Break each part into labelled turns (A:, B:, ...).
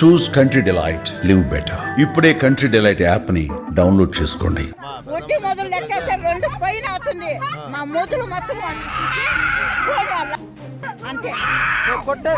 A: Choose Country Delight live better ఇప్పుడే country Delight యాప్ని download చేసుకోండి
B: ఒట్టి మొదలు రెండు పైన అవుతుంది మా మొదలు మొత్తం. అంతే
C: కొట్టే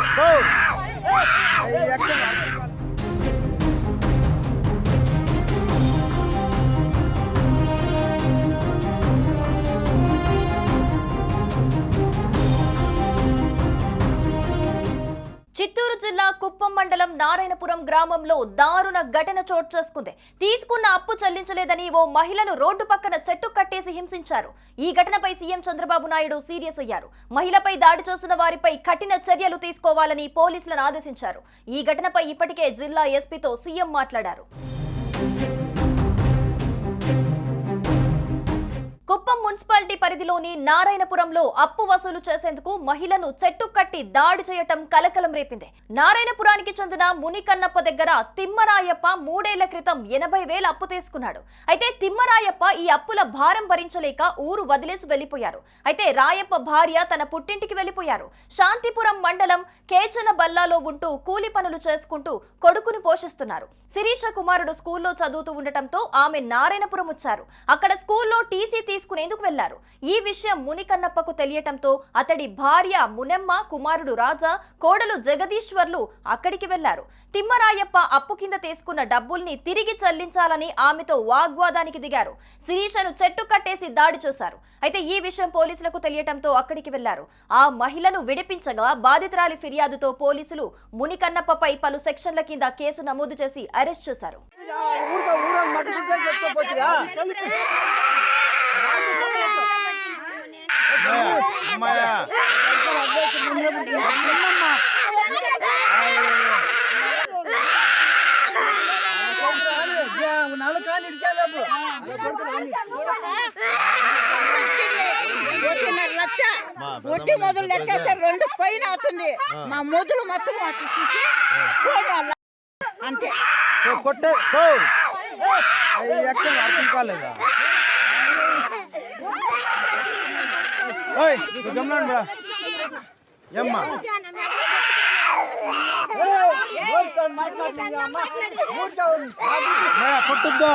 D: కుప్పం మండలం నారాయణపురం గ్రామంలో దారుణ ఘటన చోటు చేసుకుంది. తీసుకున్న అప్పు చెల్లించలేదని ఓ మహిళను రోడ్డు పక్కన చెట్టు కట్టేసి హింసించారు. ఈ ఘటనపై సీఎం చంద్రబాబు నాయుడు సీరియస్ అయ్యారు. మహిళపై దాడి చేసిన వారిపై కఠిన చర్యలు తీసుకోవాలని పోలీసులను ఆదేశించారు. ఈ ఘటనపై ఇప్పటికే జిల్లా ఎస్పీతో సీఎం మాట్లాడారు. పరిధిలోని నారాయణపురంలో అప్పు వసూలు చేసేందుకు మహిళను చెట్టు కట్టి దాడి చేయటం కలకలం రేపింది. నారాయణపురానికి చెందిన మునికన్నప్ప దగ్గర తిమ్మరాయప్ప మూడేళ్ళ క్రితం ఎనభై వేల అప్పు తీసుకున్నాడు. అయితే తిమ్మరాయప్ప ఈ అప్పుల భారం భరించలేక ఊరు వదిలేసి వెళ్ళిపోయారు అయితే రాయప్ప భార్య తన పుట్టింటికి వెళ్ళిపోయారు శాంతిపురం మండలం కేచన బల్లాలో ఉంటూ కూలి పనులు చేసుకుంటూ కొడుకుని పోషిస్తున్నారు. శిరీష కుమారుడు స్కూల్లో చదువుతూ ఉండటంతో ఆమె నారాయణపురం వచ్చారు. అక్కడ స్కూల్లో టీసీ తీసుకునేందుకు వెళ్ళారు. ఈ విషయం మునికన్నప్పకు తెలియటంతో అతడి భార్య మునెమ్మ కుమారుడు రాజా కోడలు జగదీశ్వర్లు అక్కడికి వెళ్ళారు. తిమ్మరాయప్ప అప్పు కింద తీసుకున్న డబ్బుల్ని తిరిగి చెల్లించాలని ఆమెతో వాగ్వాదానికి దిగారు. శిరీషను చెట్టు కట్టేసి దాడి చేశారు. అయితే ఈ విషయం పోలీసులకు తెలియటంతో అక్కడికి వెళ్ళారు. ఆ మహిళను విడిపించగా బాధితురాలి ఫిర్యాదుతో పోలీసులు మునికన్నప్పపై పలు సెక్షన్ల కింద కేసు నమోదు చేసి అరెస్ట్ చేశారు.
B: ఒట్టి మొదలు లెక్కేసారు రెండు పైన అవుతుంది మా మొదలు మొత్తం అటు కొట్టే అర్థం కాలేదా
C: కొట్టే గో ఎక్కడ అర్థం కాలేదా ఓయ్ గమనండి బా ఏమ్మా కొట్టుద్దా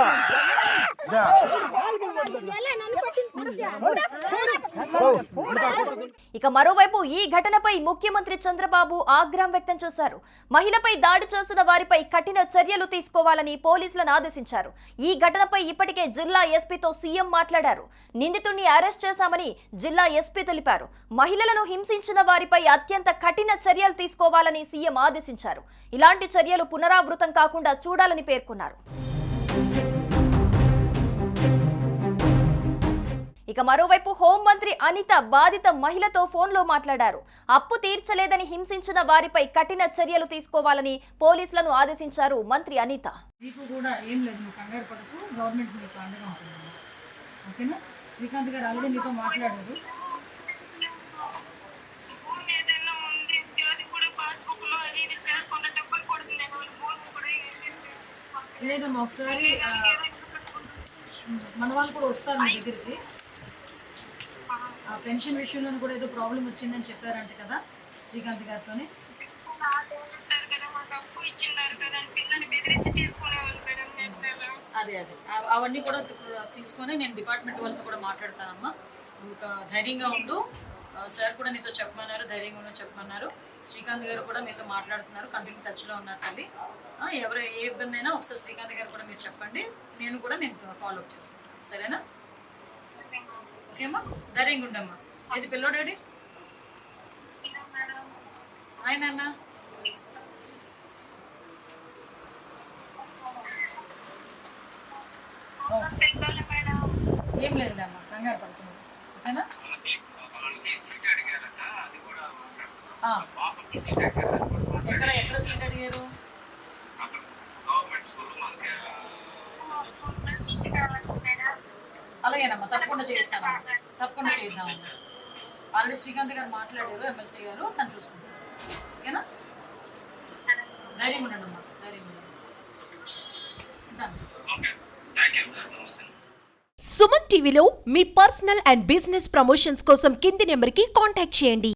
D: ఇక మరోవైపు ఈ ఘటనపై ముఖ్యమంత్రి చంద్రబాబు ఆగ్రహం వ్యక్తం చేశారు. మహిళపై దాడి చేసిన వారిపై కఠిన చర్యలు తీసుకోవాలని పోలీసులను ఆదేశించారు. ఈ ఘటనపై ఇప్పటికే జిల్లా ఎస్పీతో సీఎం మాట్లాడారు. నిందితుడిని అరెస్ట్ చేశామని జిల్లా ఎస్పీ తెలిపారు. మహిళలను హింసించిన వారిపై అత్యంత కఠిన చర్యలు తీసుకోవాలని సీఎం ఆదేశించారు. ఇలాంటి చర్యలు పునరావృతం కాకుండా చూడాలని పేర్కొన్నారు. ఇక మరోవైపు హోంమంత్రి అనిత బాధిత మహిళతో ఫోన్లో మాట్లాడారు. అప్పు తీర్చలేదని హింసించిన వారిపై కఠిన చర్యలు తీసుకోవాలని పోలీసులను ఆదేశించారు మంత్రి అనిత.
E: మీకు కూడా ఏం లేదు నువ్వు కంగారు పడకు గవర్నమెంట్ మీకు అండగా ఉంటుంది. ఓకేనా? శ్రీకాంత్ గారు ఆల్రెడీ మీతో మాట్లాడారు.
F: ఫోన్ ఏదైనా ఉంది అది కూడా పాస్బుక్లో అది ఇది చేసుకున్న డబ్బులు కొడుతుంది వాళ్ళ ఫోన్ కూడా ఏంటంటే
E: లేదమ్మా ఒకసారి మన వాళ్ళు కూడా వస్తారు మీ దగ్గరికి. పెన్షన్ విషయంలో కూడా ఏదో ప్రాబ్లం వచ్చిందని చెప్పారంట కదా శ్రీకాంత్ గారితోని. అదే అదే. అవన్నీ కూడా తీసుకొని నేను డిపార్ట్మెంట్ వాళ్ళతో కూడా మాట్లాడతానమ్మా. నువ్వు ధైర్యంగా ఉండు. సార్ కూడా నీతో చెప్పమన్నారు ధైర్యంగా ఉండు చెప్పమన్నారు. శ్రీకాంత్ గారు కూడా మీతో మాట్లాడుతున్నారు కంటిన్యూ టచ్లో ఉన్నారు తల్లి. ఎవరు ఏ ఇబ్బంది అయినా ఒకసారి శ్రీకాంత్ గారు కూడా మీరు చెప్పండి. నేను కూడా నేను ఫాలో అప్ చేసుకుంటాను. సరేనా? ఓకేమ్మా ధైర్యంగా ఉండమ్మా. ఏది పిల్లోడాడి ఆయన అన్న ఏం లేదులే అమ్మా కంగారు పడుతున్నాను ఓకేనా? ఆ. ఎక్కడ ఎక్కడ సీట్ అడిగారు?
F: సీట్ కావాలి మేడం
E: అలాగేనమ్మా తప్పకుండా చేస్తాను తప్పకుండా చేద్దాం. ఆల్రెడీ శ్రీకాంత్ గారు మాట్లాడారు ఎమ్మెల్సీ గారు తను చూసుకుంటారు. ఓకేనా?
F: సరే
E: ధైర్యం ఉండండి. అమ్మా ధైర్యం.
G: సుమన్ టీవీలో మీ పర్సనల్ అండ్ బిజినెస్ ప్రమోషన్స్ కోసం కింది నెంబర్కి కాంటాక్ట్ చేయండి.